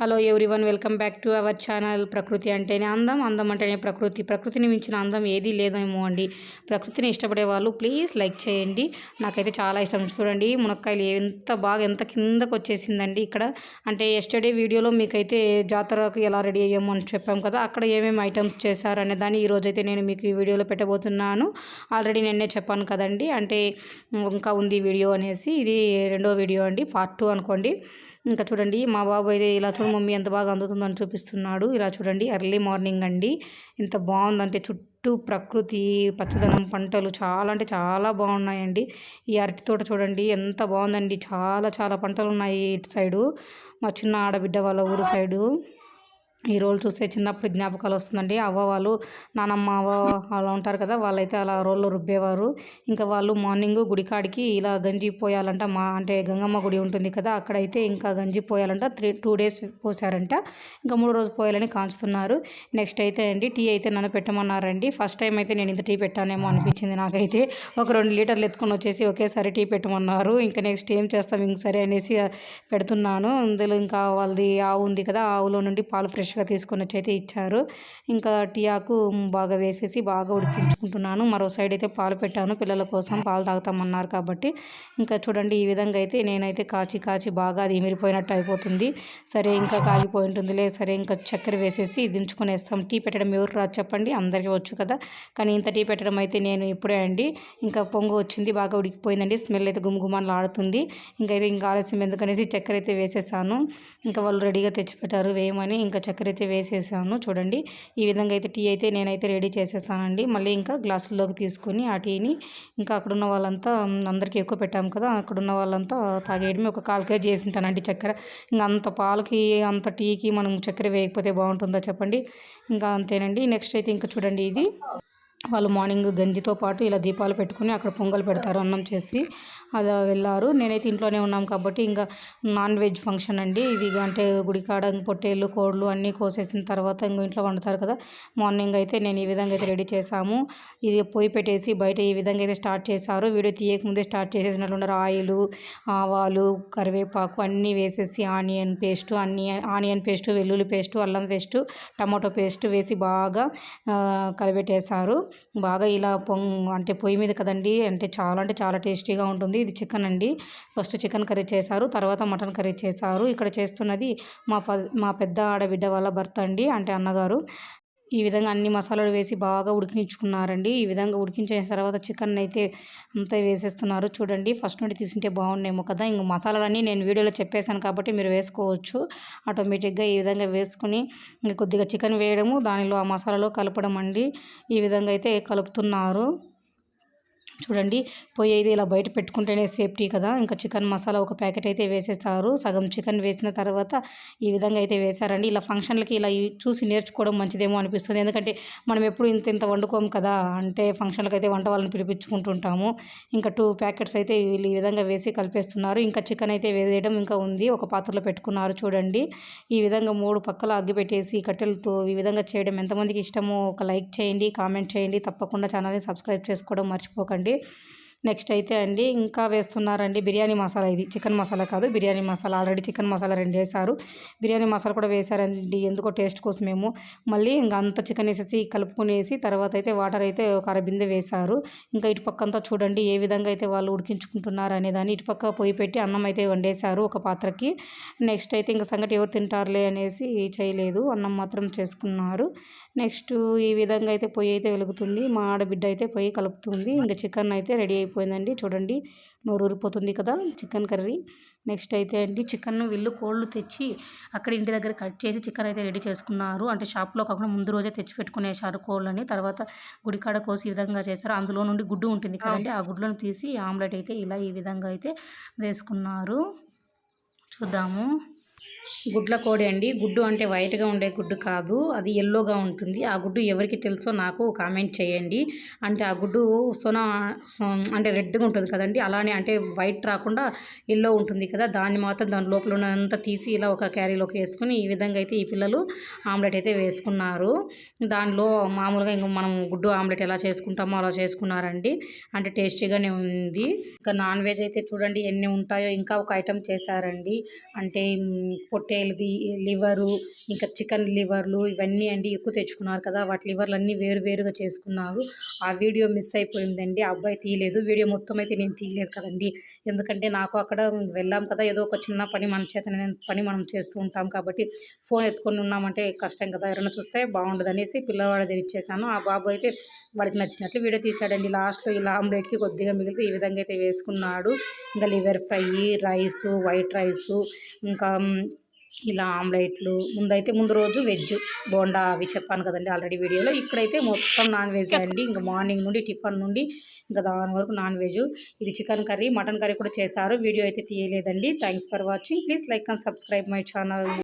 Hello everyone welcome back to our channel ప్రకృతి అంటేనే అందం. అందం అంటేనే ప్రకృతి. ప్రకృతిని మించిన అందం ఏదీ లేదేమో అండి. ప్రకృతిని ఇష్టపడే వాళ్ళు ప్లీజ్ లైక్ చేయండి. నాకైతే చాలా ఇష్టం. చూడండి మునక్కాయలు ఎంత బాగా ఎంత కిందకు వచ్చేసిందండి ఇక్కడ. అంటే ఎస్టర్డే వీడియోలో మీకైతే జాతరకు ఎలా రెడీ అయ్యామో అని చెప్పాం కదా అక్కడ ఏమేమి ఐటమ్స్ చేశారనే దాన్ని ఈరోజైతే నేను మీకు ఈ వీడియోలో పెట్టబోతున్నాను. ఆల్రెడీ నిన్నే చెప్పాను కదండి. అంటే ఇంకా ఉంది వీడియో అనేసి ఇది రెండో వీడియో అండి పార్ట్ టూ అనుకోండి. ఇంకా చూడండి మా బాబు అయితే ఇలా చూడు మమ్మీ ఎంత బాగా అందుతుందని చూపిస్తున్నాడు. ఇలా చూడండి ఎర్లీ మార్నింగ్ అండి. ఎంత బాగుందంటే చుట్టూ ప్రకృతి పచ్చదనం పంటలు చాలా అంటే చాలా బాగున్నాయండి. ఈ అరటి తోట చూడండి ఎంత బాగుందండి. చాలా చాలా పంటలు ఉన్నాయి ఇటు సైడు. మా చిన్న ఆడబిడ్డ వాళ్ళ ఊరు సైడు. ఈ రోల్ చూస్తే చిన్నప్పుడు జ్ఞాపకాలు వస్తుందండి. అవ్వ వాళ్ళు నానమ్మ అవ్వ అలా ఉంటారు కదా వాళ్ళైతే అలా రోల్లో రుబ్బేవారు. ఇంకా వాళ్ళు మార్నింగ్ గుడికాడికి ఇలా గంజి పోయాలంట. మా అంటే గంగమ్మ గుడి ఉంటుంది కదా అక్కడైతే ఇంకా గంజి పోయాలంట. త్రీ టూ డేస్ పోసారంట. ఇంకా మూడు రోజు పోయాలని కాంచుతున్నారు నెక్స్ట్ అయితే అండి టీ అయితే నన్ను పెట్టమన్నారండి. ఫస్ట్ టైం అయితే నేను ఇంత టీ పెట్టానేమో అనిపించింది నాకైతే. ఒక రెండు లీటర్లు ఎత్తుకొని వచ్చేసి ఒకేసారి టీ పెట్టమన్నారు. ఇంకా నెక్స్ట్ ఏం చేస్తాం ఇంక సరే అనేసి పెడుతున్నాను. అందులో ఇంకా వాళ్ళది ఆవు ఉంది కదా ఆవులో నుండి పాలు ఫ్రెష్ ఫ్రెష్గా తీసుకొని వచ్చి అయితే ఇచ్చారు. ఇంకా టీ ఆకు బాగా వేసేసి బాగా ఉడికించుకుంటున్నాను. మరో సైడ్ అయితే పాలు పెట్టాను. పిల్లల కోసం పాలు తాగుతామన్నారు కాబట్టి. ఇంకా చూడండి ఈ విధంగా అయితే నేనైతే కాచి కాచి బాగా అది ఇమిరిపోయినట్టు అయిపోతుంది. సరే ఇంకా కాగిపోయి ఉంటుందిలే. సరే ఇంకా చక్కెర వేసేసి దించుకునేస్తాం. టీ పెట్టడం ఎవరు రాదు చెప్పండి. అందరికీ వచ్చు కదా. కానీ ఇంత టీ పెట్టడం అయితే నేను ఇప్పుడే అండి. ఇంకా పొంగు వచ్చింది బాగా ఉడికిపోయిందండి. స్మెల్ అయితే గుమగుమలు ఆడుతుంది ఇంకా అయితే ఇంకా ఆలస్యం ఎందుకనేసి చక్కెర అయితే వేసేసాను. ఇంకా వాళ్ళు రెడీగా తెచ్చిపెట్టారు వేయమని ఇంకా చక్కెర అయితే వేసేసాను. చూడండి ఈ విధంగా అయితే టీ అయితే నేనైతే రెడీ చేసేసానండి. మళ్ళీ ఇంకా గ్లాసుల్లోకి తీసుకొని ఆ టీని ఇంకా అక్కడున్న వాళ్ళంతా అందరికీ ఎక్కువ పెట్టాము కదా అక్కడున్న వాళ్ళంతా తాగేయడమే ఒక కాల్ కేజీ చేసింటానండి చక్కెర. ఇంకా అంత పాలకి అంత టీకి మనం చక్కెర వేయకపోతే బాగుంటుందా చెప్పండి? ఇంకా అంతేనండి. నెక్స్ట్ అయితే ఇంకా చూడండి ఇది. వాళ్ళు మార్నింగ్ గంజితో పాటు ఇలా దీపాలు పెట్టుకుని అక్కడ పొంగల్ పెడతారు అన్నం చేసి అలా వెళ్ళారు. నేనైతే ఇంట్లోనే ఉన్నాం కాబట్టి ఇంకా నాన్ వెజ్ ఫంక్షన్ అండి. ఇది అంటే గుడికాడ పొట్టేళ్ళు కోళ్ళు అన్నీ కోసేసిన తర్వాత ఇంకో ఇంట్లో వండుతారు కదా. మార్నింగ్ అయితే నేను ఈ విధంగా అయితే రెడీ చేశాము. ఇది పొయ్యి పెట్టేసి బయట ఈ విధంగా అయితే స్టార్ట్ చేశారు. వీడియో తీయకముందే స్టార్ట్ చేసేసినట్లున్నారు. ఆయిలు ఆవాలు కరివేపాకు అన్నీ వేసేసి ఆనియన్ పేస్ట్ అన్ని ఆనియన్ పేస్ట్ వెల్లుల్లి పేస్ట్ అల్లం పేస్ట్ టమాటో పేస్ట్ వేసి బాగా కలిపెట్టేశారు. బాగా ఇలా పొంగ్ అంటే పొయ్యి మీద కదండి అంటే చాలా అంటే చాలా టేస్టీగా ఉంటుంది. ఇది చికెన్ అండి. ఫస్ట్ చికెన్ కర్రీ చేశారు తర్వాత మటన్ కర్రీ చేశారు. ఇక్కడ చేస్తున్నది మా ప మా పెద్ద ఆడబిడ్డ వాళ్ళ భర్త అండి అంటే అన్నగారు. ఈ విధంగా అన్ని మసాలాలు వేసి బాగా ఉడికించుకున్నారండి. ఈ విధంగా ఉడికించిన తర్వాత చికెన్ అయితే అంతా వేసేస్తున్నారు. చూడండి ఫస్ట్ నుండి తీసుకుంటే బాగున్నాయేమో కదా ఇంక మసాలాలన్నీ నేను వీడియోలో చెప్పేశాను కాబట్టి మీరు వేసుకోవచ్చు. ఆటోమేటిక్గా ఈ విధంగా వేసుకుని ఇంక కొద్దిగా చికెన్ వేయడము దానిలో ఆ మసాలాలో కలపడం అండి ఈ విధంగా అయితే కలుపుతున్నారు. చూడండి పొయ్యి అయితే ఇలా బయట పెట్టుకుంటేనే సేఫ్టీ కదా. ఇంకా చికెన్ మసాలా ఒక ప్యాకెట్ అయితే వేసేస్తారు. సగం చికెన్ వేసిన తర్వాత ఈ విధంగా అయితే వేశారండి. ఇలా ఫంక్షన్లకి ఇలా చూసి నేర్చుకోవడం మంచిదేమో అనిపిస్తుంది. ఎందుకంటే మనం ఎప్పుడు ఇంత ఇంత వండుకోం కదా అంటే ఫంక్షన్లకు అయితే వంట వాళ్ళని పిలిపించుకుంటుంటాము. ఇంకా టూ ప్యాకెట్స్ అయితే వీళ్ళు ఈ విధంగా వేసి కలిపేస్తున్నారు. ఇంకా చికెన్ అయితే వేసేయడం ఇంకా ఉంది. ఒక పాత్రలో పెట్టుకున్నారు చూడండి. ఈ విధంగా మూడు పక్కల అగ్గి పెట్టేసి కట్టెలతో ఈ విధంగా చేయడం ఎంతమందికి ఇష్టమో ఒక లైక్ చేయండి కామెంట్ చేయండి. తప్పకుండా ఛానల్ని సబ్స్క్రైబ్ చేసుకోవడం మర్చిపోకండి. ಮಾಡಿ నెక్స్ట్ అయితే అండి ఇంకా వేస్తున్నారండి బిర్యానీ మసాలా ఇది. చికెన్ మసాలా కాదు బిర్యానీ మసాలా. ఆల్రెడీ చికెన్ మసాలా రెండు వేశారు. బిర్యానీ మసాలా కూడా వేశారండి. ఎందుకో టేస్ట్ కోసమేమో మళ్ళీ ఇంకా అంత చికెన్ వేసేసి కలుపుకునేసి తర్వాత అయితే వాటర్ అయితే ఒక అర బిందె వేశారు. ఇంకా ఇటు పక్కంతా చూడండి ఏ విధంగా అయితే వాళ్ళు ఉడికించుకుంటున్నారు అనేదాన్ని ఇటు పక్క పొయ్యి పెట్టి అన్నం అయితే వండేశారు ఒక పాత్రకి. నెక్స్ట్ అయితే ఇంకా సంగటి ఎవరు తింటారులే అనేసి చేయలేదు. అన్నం మాత్రం చేసుకున్నారు. నెక్స్ట్ ఈ విధంగా అయితే పొయ్యి అయితే వెలుగుతుంది. మా ఆడబిడ్డ అయితే పొయ్యి కలుపుతుంది. ఇంకా చికెన్ అయితే రెడీ అయిపోయిందండి. చూడండి నోరు ఊరిపోతుంది కదా చికెన్ కర్రీ. నెక్స్ట్ అయితే అండి చికెన్ వీళ్ళు కోళ్ళు తెచ్చి అక్కడ ఇంటి దగ్గర కట్ చేసి చికెన్ అయితే రెడీ చేసుకున్నారు. అంటే షాప్లో కాకుండా ముందు రోజే తెచ్చి పెట్టుకునేసారు కోళ్ళని. తర్వాత గుడికాడ కోసి ఈ విధంగా చేస్తారు. అందులో నుండి గుడ్డు ఉంటుంది కదండి ఆ గుడ్లను తీసి ఆమ్లెట్ అయితే ఇలా ఈ విధంగా అయితే వేసుకున్నారు. చూద్దాము. గుడ్ల కోడి అండి. గుడ్డు అంటే వైట్గా ఉండే గుడ్డు కాదు అది ఎల్లోగా ఉంటుంది. ఆ గుడ్డు ఎవరికి తెలుసో నాకు కామెంట్ చేయండి. అంటే ఆ గుడ్డు సొన అంటే రెడ్గా ఉంటుంది కదండి. అలానే అంటే వైట్ రాకుండా ఎల్లో ఉంటుంది కదా. దాన్ని మాత్రం దాని లోపల ఉన్నదంతా తీసి ఇలా ఒక క్యారీలోకి వేసుకుని ఈ విధంగా అయితే ఈ పిల్లలు ఆమ్లెట్ అయితే వేసుకున్నారు. దానిలో మామూలుగా ఇంకా మనం గుడ్డు ఆమ్లెట్ ఎలా చేసుకుంటామో అలా చేసుకున్నారండి. అంటే టేస్టీగానే ఉంది. ఇంకా నాన్ వెజ్ అయితే చూడండి ఎన్ని ఉంటాయో ఇంకా ఒక ఐటెం చేశారండి. అంటే పొట్టేలది లివరు ఇంకా చికెన్ లివర్లు ఇవన్నీ అండి ఎక్కువ తెచ్చుకున్నారు కదా వాటి లివర్లు అన్నీ వేరు వేరుగా చేసుకున్నారు. ఆ వీడియో మిస్ అయిపోయిందండి ఆ అబ్బాయి తీయలేదు. వీడియో మొత్తం అయితే నేను తీయలేదు కదండి. ఎందుకంటే నాకు అక్కడ వెళ్ళాం కదా ఏదో ఒక చిన్న పని మన చేత పని మనం చేస్తూ ఉంటాం కాబట్టి ఫోన్ ఎత్తుకొని ఉన్నామంటే కష్టం కదా ఎవరైనా చూస్తే బాగుండదు అనేసి పిల్లవాడు ఇచ్చేసాను. ఆ బాబు అయితే వాడికి నచ్చినట్లు వీడియో తీసాడండి లాస్ట్లో ఇలా ఆమ్లెట్కి కొద్దిగా మిగిలితే ఈ విధంగా అయితే వేసుకున్నాడు. ఇంకా liver fry rice white rice ఇంకా ఇలా ఆమ్లెట్లు ముందైతే ముందు రోజు వెజ్ బోండా అవి చెప్పాను కదండి ఆల్రెడీ వీడియోలో. ఇక్కడైతే మొత్తం నాన్ వెజ్ అండి. ఇంకా మార్నింగ్ నుండి టిఫిన్ నుండి ఇంకా దాని వరకు నాన్ వెజ్. ఇది చికెన్ కర్రీ మటన్ కర్రీ కూడా చేశారు. వీడియో అయితే తీయలేదండి. Thanks for watching. Please like and subscribe my channel.